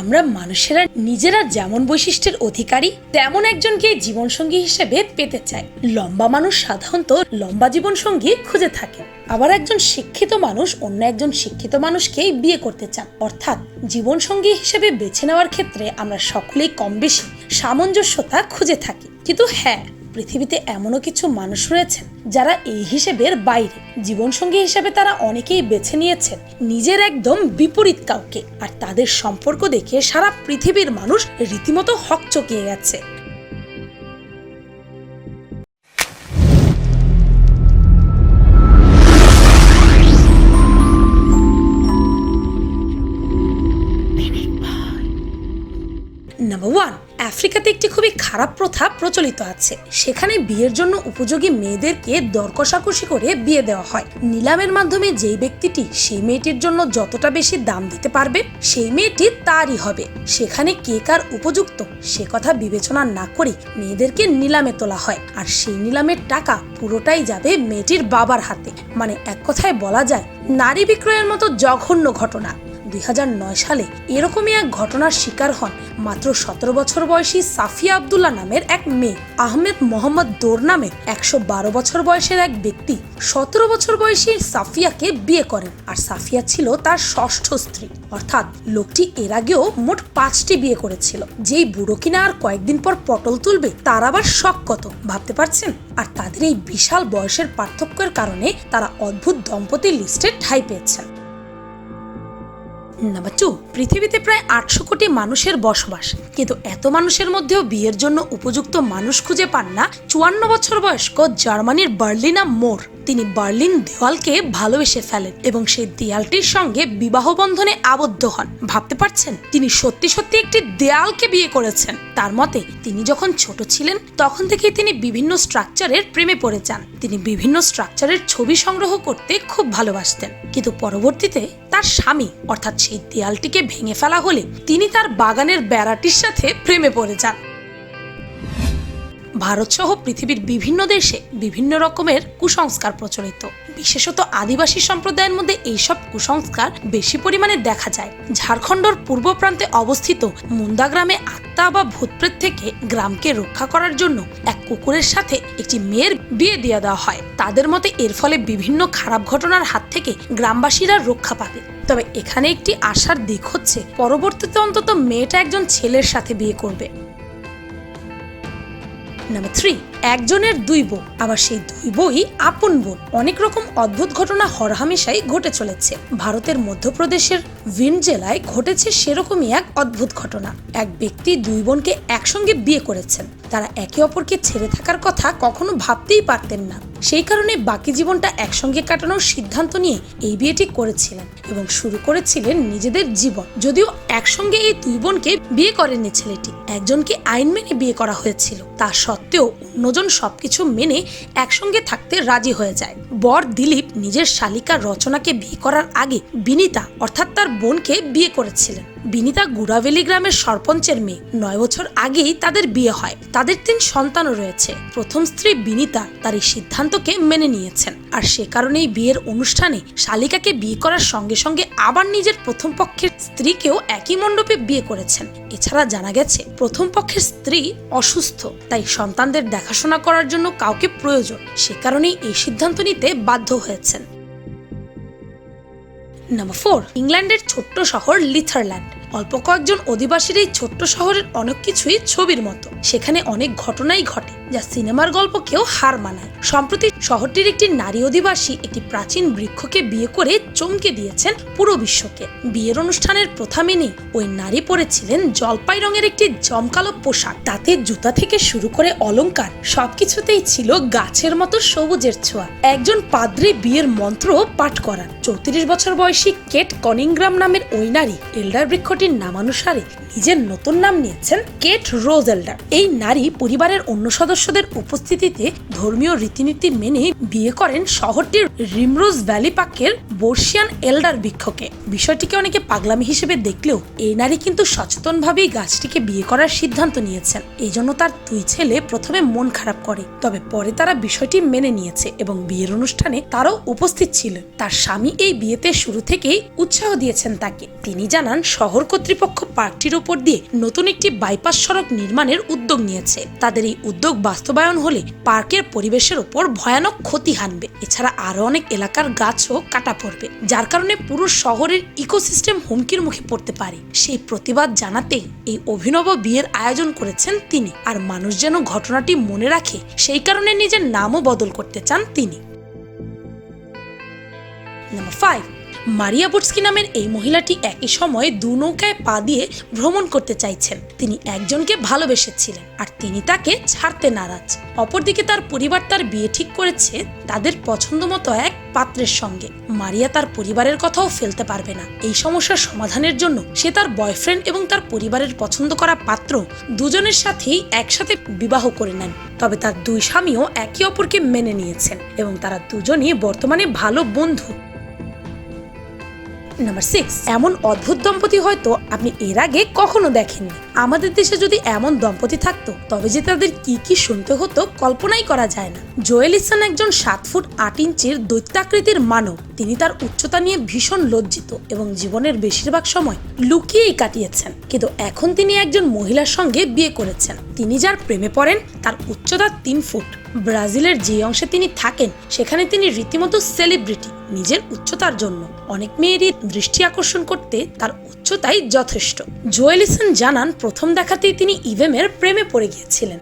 আমরা মানুষেরা নিজেরা যেমন বৈশিষ্ট্যের অধিকারী, তেমন একজনকে জীবনসঙ্গী হিসেবে পেতে চাই। লম্বা মানুষ সাধারণত লম্বা জীবনসঙ্গী খুঁজে থাকে। আবার একজন শিক্ষিত মানুষ অন্য একজন শিক্ষিত মানুষকে বিয়ে করতে চান। অর্থাৎ জীবনসঙ্গী হিসেবে বেছে নেওয়ার ক্ষেত্রে আমরা সকলেই কম বেশি সামঞ্জস্যতা খুঁজে থাকি। কিন্তু হ্যাঁ পৃথিবীতে এমনও কিছু মানুষ রয়েছেন যারা এই হিসেবের বাইরে। জীবনসঙ্গী হিসেবে তারা অনেকেই বেছে নিয়েছেন। নিজের একদম বিপরীত কাউকে। আর তাদের সম্পর্ক দেখে সারা পৃথিবীর মানুষ রীতিমতো হকচকিয়ে গেছে। আফ্রিকাতে একটি খুবই খারাপ প্রথা প্রচলিত আছে। সেখানে বিয়ের জন্য উপযোগী মেয়েদেরকে দর কষাকষি করে বিয়ে দেওয়া হয়। নিলামের মাধ্যমে যেই ব্যক্তিটি সেই মেয়েটির জন্য যতটা বেশি দাম দিতে পারবে, সেই মেয়েটি তারই হবে। সেখানে কে কার উপযুক্ত, সে কথা বিবেচনা না করে মেয়েদেরকে নিলামে তোলা হয়। আর সেই নিলামের টাকা পুরোটাই যাবে মেয়েটির বাবার হাতে। মানে এক কথায় বলা যায়, নারী বিক্রয়ের মতো জঘন্য ঘটনা। দুই হাজার নয় সালে এরকমই এক ঘটনার শিকার হন মাত্র সতেরো বছর বয়সী সাফিয়া আবদুল্লাহ নামের এক মেয়ে। আহমেদ মোহাম্মদ দোর নামের একশো বারো বছর বয়সের এক ব্যক্তি। সতেরো বছর বয়সী সাফিয়াকে বিয়ে করেন আর সাফিয়া ছিল তার ষষ্ঠ স্ত্রী। অর্থাৎ লোকটি এর আগেও মোট পাঁচটি বিয়ে করেছিল। যেই বুড়ো কিনা আর কয়েকদিন পর পটল তুলবে, তার আবার শখ কত, ভাবতে পারছেন? আর তাদের এই বিশাল বয়সের পার্থক্যের কারণে তারা অদ্ভুত দম্পতির লিস্টে ঠাঁই পেয়েছেন। নাম্বার টু পৃথিবীতে প্রায় আটশো কোটি মানুষের বসবাস। কিন্তু এত মানুষের মধ্যেও বিয়ের জন্য উপযুক্ত মানুষ খুঁজে পান না চুয়ান্ন বছর বয়স্ক জার্মানির বার্লিনা মোর। তিনি বার্লিন দেওয়ালকে ভালোবেসে ফেলেন এবং সেই দেয়ালটির সঙ্গে বিবাহ বন্ধনে আবদ্ধ হন। ভাবতে পারছেন? তিনি সত্যি সত্যি একটি দেয়ালকে বিয়ে করেছেন। তার মতে, তিনি যখন ছোট ছিলেন, তখন থেকেই তিনি বিভিন্ন স্ট্রাকচারের প্রেমে পড়ে যান। তিনি বিভিন্ন স্ট্রাকচারের ছবি সংগ্রহ করতে খুব ভালোবাসতেন। কিন্তু পরবর্তীতে তার স্বামী, অর্থাৎ সেই দেয়ালটিকে ভেঙে ফেলা হলে তিনি তার বাগানের বেড়াটির সাথে প্রেমে পড়ে যান। ভারত সহ পৃথিবীর বিভিন্ন দেশে বিভিন্ন রকমের কুসংস্কার প্রচলিত। বিশেষত আদিবাসী সম্প্রদায়ের মধ্যে এইসব কুসংস্কার বেশি পরিমাণে দেখা যায়। ঝাড়খণ্ডর পূর্ব প্রান্তে অবস্থিত মুন্দা গ্রামে আত্মা বা ভূতপ্রেত থেকে গ্রামকে রক্ষা করার জন্য এক কুকুরের সাথে একটি মেয়ের বিয়ে দিয়ে দেওয়া হয়। তাদের মতে এর ফলে বিভিন্ন খারাপ ঘটনার হাত থেকে গ্রামবাসীরা রক্ষা পাবে। তবে এখানে একটি আশার দিক হচ্ছে, পরবর্তীতে অন্তত মেয়েটা একজন ছেলের সাথে বিয়ে করবে। নাম্বার থ্রি একজনের দুই বোন, আবার সেই দুই বই আপন বোন। অনেক রকম অদ্ভুত ঘটনা হরহামেশাই ঘটে চলেছে। ভারতের মধ্যপ্রদেশের ভিন জেলায় ঘটেছে সেরকমই এক অদ্ভুত ঘটনা। এক ব্যক্তি দুই বোনকে একসঙ্গে বিয়ে করেছেন। তারা একে অপরকে ছেড়ে থাকার কথা কখনো ভাবতেই পারতেন না। সেই কারণে বাকি জীবনটা একসঙ্গে কাটানোর সিদ্ধান্ত নিয়ে এই বিয়েটি করেছিলেন এবং শুরু করেছিলেন নিজেদের জীবন। যদিও একসঙ্গে এই দুই বোনকে বিয়ে করেননি ছেলেটি। একজনকে আইন মেনে বিয়ে করা হয়েছিল। তা সত্ত্বেও অন্যজন সবকিছু মেনে একসঙ্গে থাকতে রাজি হয়ে যায়। বর দিলীপ নিজের শালিকা রচনাকে বিয়ে করার আগে বিনিতা, অর্থাৎ তার বোনকে বিয়ে করেছিলেন। বিনিতা গুড়াভেলি গ্রামের সরপঞ্চের মেয়ে। নয় বছর আগেই তাদের বিয়ে হয়। তাদের তিন সন্তানও রয়েছে। প্রথম স্ত্রী বিনিতা তার এই সিদ্ধান্তকে মেনে নিয়েছেন। আর সে কারণেই বিয়ের অনুষ্ঠানে শালিকাকে বিয়ে করার সঙ্গে সঙ্গে আবার নিজের প্রথম পক্ষের স্ত্রীকেও একই মণ্ডপে বিয়ে করেছেন। এছাড়া জানা গেছে, প্রথম পক্ষের স্ত্রী অসুস্থ, তাই সন্তানদের দেখাশোনা করার জন্য কাউকে প্রয়োজন। সে কারণেই এই সিদ্ধান্ত নিতে বাধ্য হয়েছেন। নাম্বার ফোর, ইংল্যান্ডের ছোট্ট শহর লিথারল্যান্ড। অল্প কয়েকজন অধিবাসীর এই ছোট্ট শহরের অনেক কিছুই ছবির মতো। সেখানে অনেক ঘটনাই ঘটে, যা সিনেমার গল্পকেও হার মানায়। সম্প্রতি শহরটির একটি নারী অধিবাসী একটি প্রাচীন বৃক্ষকে বিয়ে করে চমকে দিয়েছেন পুরো বিশ্বকে। বিয়ের অনুষ্ঠানের প্রথা মেনেই ওই নারী পরেছিলেন জলপাই রঙের একটি জমকালো পোশাক। তাতে জুতা থেকে শুরু করে অলংকার, সবকিছুতেই ছিল গাছের মতো সবুজের ছোঁয়া। একজন পাদ্রী বিয়ের মন্ত্র পাঠ করান। চৌত্রিশ বছর বয়সী কেট কনিংগ্রাম নামের ওই নারী এল্ডার বৃক্ষটির নামানুসারে নিজের নতুন নাম নিয়েছেন কেট রোজ এল্ডার এই নারী পরিবারের অন্য সদস্যদের উপস্থিতিতে ধর্মীয় রীতিনীতি মেনে বিয়ে করেন শহরটির রিমরোজ ভ্যালি পার্কের বর্ষিয়ান এল্ডার বৃক্ষকে বিষয়টিকে অনেকে পাগলামি হিসেবে দেখলেও এই নারী কিন্তু সচেতনভাবেই গাছটিকে বিয়ে করার সিদ্ধান্ত নিয়েছেন। এই জন্য তার দুই ছেলে প্রথমে মন খারাপ করে, তবে পরে তারা বিষয়টি মেনে নিয়েছে এবং বিয়ের অনুষ্ঠানে তারাও উপস্থিত ছিলেন তার স্বামী এই বিয়েতে শুরু থেকেই উৎসাহ দিয়েছেন তাকে। তিনি জানান, শহর কর্তৃপক্ষ পার্কটির ওপর দিয়ে নতুন একটি বাইপাস সড়ক নির্মাণের উদ্যোগ নিয়েছে। তাদের এই উদ্যোগ বাস্তবায়ন হলে পার্কের পরিবেশের ওপর ভয়ানক ক্ষতি হানবে। এছাড়া আরও অনেক এলাকার গাছও কাটা পড়বে, যার কারণে পুরো শহরের ইকোসিস্টেম হুমকির মুখে পড়তে পারে। সেই প্রতিবাদ জানাতেই এই অভিনব বিয়ের আয়োজন করেছেন তিনি, আর মানুষ যেন ঘটনাটি মনে রাখে, সেই কারণে নিজের নামও বদল করতে চান তিনি। নাম্বার ফাইভ মারিয়া বুটস্কি নামের এই মহিলাটি একই সময়ে দু নৌকায় পা দিয়ে ভ্রমণ করতে চাইছেন। তিনি একজনকে ভালোবেসেছিলেন আর তিনি তাকে ছাড়তে নারাজ। অপরদিকে তার পরিবার তার বিয়ে ঠিক করেছে, তাদের পছন্দ মতো এক পাত্রের সঙ্গে। মারিয়া তার পরিবারের কথাও ফেলতে পারবে না। এই সমস্যার সমাধানের জন্য সে তার বয়ফ্রেন্ড এবং তার পরিবারের পছন্দ করা পাত্র দুজনের সাথেই একসাথে বিবাহ করে নেন। তবে তার দুই স্বামীও একে অপরকে মেনে নিয়েছেন এবং তারা দুজনই বর্তমানে ভালো বন্ধু। নাম্বার সিক্স এমন অদ্ভুত দম্পতি হয়তো আপনি এর আগে কখনো দেখেননি। আমাদের দেশে যদি এমন দম্পতি থাকতো, তবে যে তাদের কি কি শুনতে হতো কল্পনাই করা যায় না। জোয়েল ইসান একজন সাত ফুট আট ইঞ্চির দৈত্যাকৃতির মানব। তিনি তার উচ্চতা নিয়ে ভীষণ লজ্জিত এবং জীবনের বেশিরভাগ সময় লুকিয়েই কাটিয়েছেন। কিন্তু এখন তিনি একজন মহিলার সঙ্গে বিয়ে করেছেন। তিনি যার প্রেমে পড়েন, তার উচ্চতা তিন ফুট। ব্রাজিলের যে অংশে তিনি থাকেন, সেখানে তিনি রীতিমতো সেলিব্রিটি, নিজের উচ্চতার জন্য। অনেক মেয়েরই দৃষ্টি আকর্ষণ করতে তার উচ্চতাই যথেষ্ট। জোয়েলিসন জানান, প্রথম দেখাতেই তিনি ইভেমের প্রেমে পড়ে গিয়েছিলেন।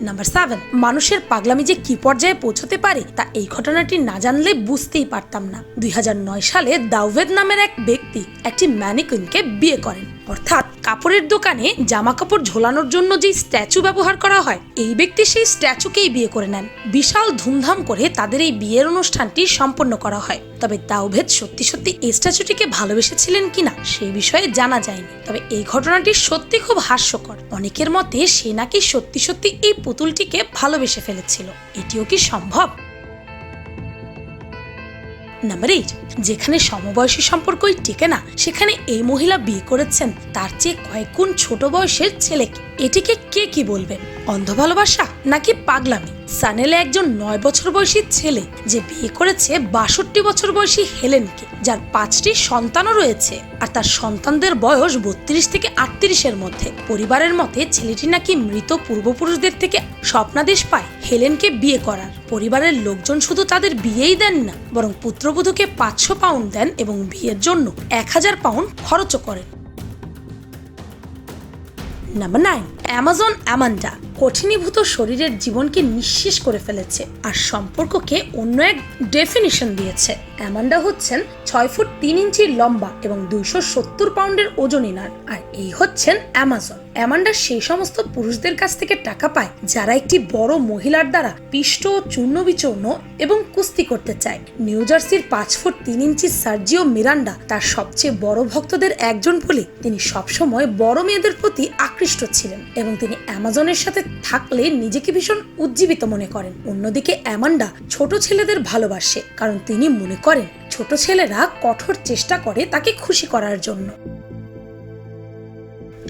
নাম্বার সেভেন, মানুষের পাগলামি যে কি পর্যায়ে পৌঁছতে পারে, তা এই ঘটনাটি না জানলে বুঝতেই পারতাম না। দুই হাজার নয় সালে দাউভেদ নামের এক ব্যক্তি একটি ম্যানিকুইনকে বিয়ে করেন। অর্থাৎ কাপড়ের দোকানে জামা কাপড় ঝোলানোর জন্য যে স্ট্যাচু ব্যবহার করা হয়, এই ব্যক্তি সেই স্ট্যাচুকেই বিয়ে করে নেন। বিশাল ধুমধাম করে তাদের এই বিয়ের অনুষ্ঠানটি সম্পন্ন করা হয়। তবে দাউভেদ সত্যি সত্যি এই স্ট্যাচুটিকে ভালোবেসেছিলেন কিনা সেই বিষয়ে জানা যায়নি। তবে এই ঘটনাটি সত্যি খুব হাস্যকর। অনেকের মতে সে নাকি সত্যি সত্যি এই পুতুলটিকে ভালোবেসে ফেলেছিল। এটিও কি সম্ভব? নাম্বার এইট যেখানে সমবয়সী সম্পর্কই টিকে না, সেখানে এই মহিলা বিয়ে করেছেন। তার চেয়ে কয়েক গুণ ছোট বয়সের ছেলেকে। এটিকে কে কি বলবেন অন্ধ ভালোবাসা নাকি পাগলামি? সানেলে একজন নয় বছর বয়সী ছেলে যে বিয়ে করেছে বাষট্টি বছর বয়সী হেলেনকে, যার পাঁচটি সন্তানও রয়েছে, আর তার সন্তানদের বয়স বত্রিশ থেকে আটত্রিশের মধ্যে। পরিবারের মতে ছেলেটি নাকি মৃত পূর্বপুরুষদের থেকে স্বপ্নাদেশ পায়। হেলেনকে বিয়ে করার। পরিবারের লোকজন শুধু তাদের বিয়েই দেন না, বরং পুত্রবধূকে পাঁচশো পাউন্ড দেন এবং বিয়ের জন্য এক হাজার পাউন্ড খরচও করেন। Number nine, Amazon, Amanda. কঠিনীভূত শরীরের জীবনকে নিঃশেষ করে ফেলেছে আর সম্পর্ককে অন্য এক ডেফিনিশন দিয়েছে। অ্যামান্ডা হচ্ছেন ছয় ফুট তিন ইঞ্চি লম্বা এবং দুইশো সত্তর পাউন্ডের ওজনিনার আর এই হচ্ছেন অ্যামাজন। অ্যামান্ডা সেই সমস্ত পুরুষদের কাছ থেকে টাকা পায় যারা একটি বড় মহিলার দ্বারা পিষ্ট চূর্ণ বিচূর্ণ এবং কুস্তি করতে চায়। নিউ জার্সির পাঁচ ফুট তিন ইঞ্চি সার্জিও মিরান্ডা তার সবচেয়ে বড় ভক্তদের একজন বলে তিনি সবসময় বড় মেয়েদের প্রতি আকৃষ্ট ছিলেন এবং তিনি অ্যামাজনের সাথে থাকলে নিজেকে ভীষণ উজ্জীবিত মনে করেন। অন্যদিকে অ্যামান্ডা ছোট ছেলেদের ভালোবাসে, কারণ তিনি মনে করেন ছোট ছেলেরা কঠোর চেষ্টা করে তাকে খুশি করার জন্য।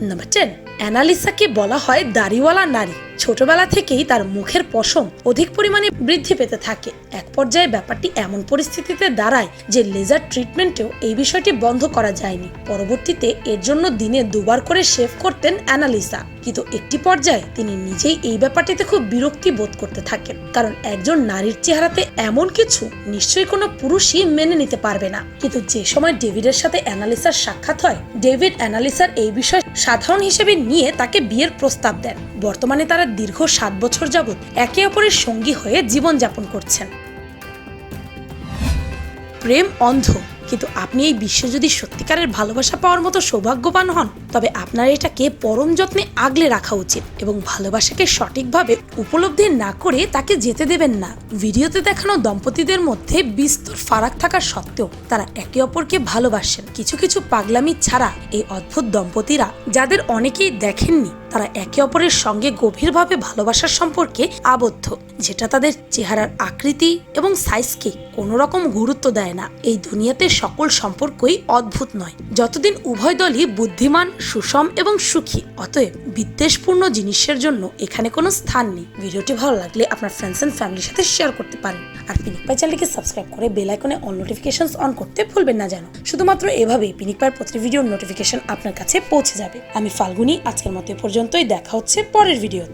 নাম্বার টেন অ্যানালিসাকে বলা হয় দাড়িওয়ালা নারী। ছোটবেলা থেকেই তার মুখের পশম অধিক পরিমাণে বৃদ্ধি পেতে থাকে। এক পর্যায়ে ব্যাপারটি এমন পরিস্থিতিতে দাঁড়ায় যে লেজার ট্রিটমেন্টেও এই বিষয়টি বন্ধ করা যায়নি। পরবর্তীতে এর জন্য দিনে দুবার করে শেভ করতেন অ্যানালিসা। কিন্তু একটি পর্যায়ে তিনি নিজেই এই ব্যাপারটিতে খুব বিরক্তি বোধ করতে থাকেন। কারণ একজন নারীর চেহারাতে এমন কিছু নিশ্চয়ই কোনো পুরুষই মেনে নিতে পারবে না। কিন্তু যে সময় ডেভিডের সাথে অ্যানালিসার সাক্ষাৎ হয়, ডেভিড অ্যানালিসার এই বিষয় সাধারণ হিসেবে নিয়ে তাকে বিয়ের প্রস্তাব দেন। বর্তমানে তারা দীর্ঘ সাত বছর যাবৎ একে অপরের সঙ্গী হয়ে জীবন যাপন করছেন। প্রেম অন্ধ, কিন্তু আপনি এই বিশ্বে যদি সত্যিকারের ভালোবাসা পাওয়ার মতো সৌভাগ্যবান হন তবে আপনার এটাকে পরম যত্নে আগলে রাখা উচিত এবং ভালোবাসাকে সঠিকভাবে উপলব্ধি না করে তাকে যেতে দেবেন না। ভিডিওতে দেখানো দম্পতিদের মধ্যে বিস্তর ফারাক থাকা সত্ত্বেও তারা একে অপরকে ভালোবাসেন। কিছু কিছু পাগলামি ছাড়া এই অদ্ভুত দম্পতিরা, যাদের অনেকেই দেখেননি, তারা একে অপরের সঙ্গে গভীরভাবে ভালোবাসার সম্পর্কে আবদ্ধ, যেটা তাদের চেহারার আকৃতি এবং সাইজকে কোনো রকম গুরুত্ব দেয় না। এই দুনিয়াতে সকল সম্পর্কই অদ্ভুত নয়। যতদিন উভয় দলই বুদ্ধিমান সুষম এবং সুখী। অতএব বিদ্বেষপূর্ণ জিনিসের জন্য এখানে কোনো স্থান নেই। ভিডিওটি ভালো লাগলে আপনার ফ্রেন্ডস অ্যান্ড ফ্যামিলির সাথে শেয়ার করতে পারেন। আর পিনিক পাই চ্যানেলকে সাবস্ক্রাইব করে বেল আইকনে অল নোটিফিকেশন অন করতে ভুলবেন না জানো শুধুমাত্র এভাবেই পিনিক পায়ের প্রতি ভিডিওর নোটিফিকেশন আপনার কাছে পৌঁছে যাবে। আমি ফাল্গুনি, আজকের মতো পর্যন্তই। দেখা হচ্ছে পরের ভিডিও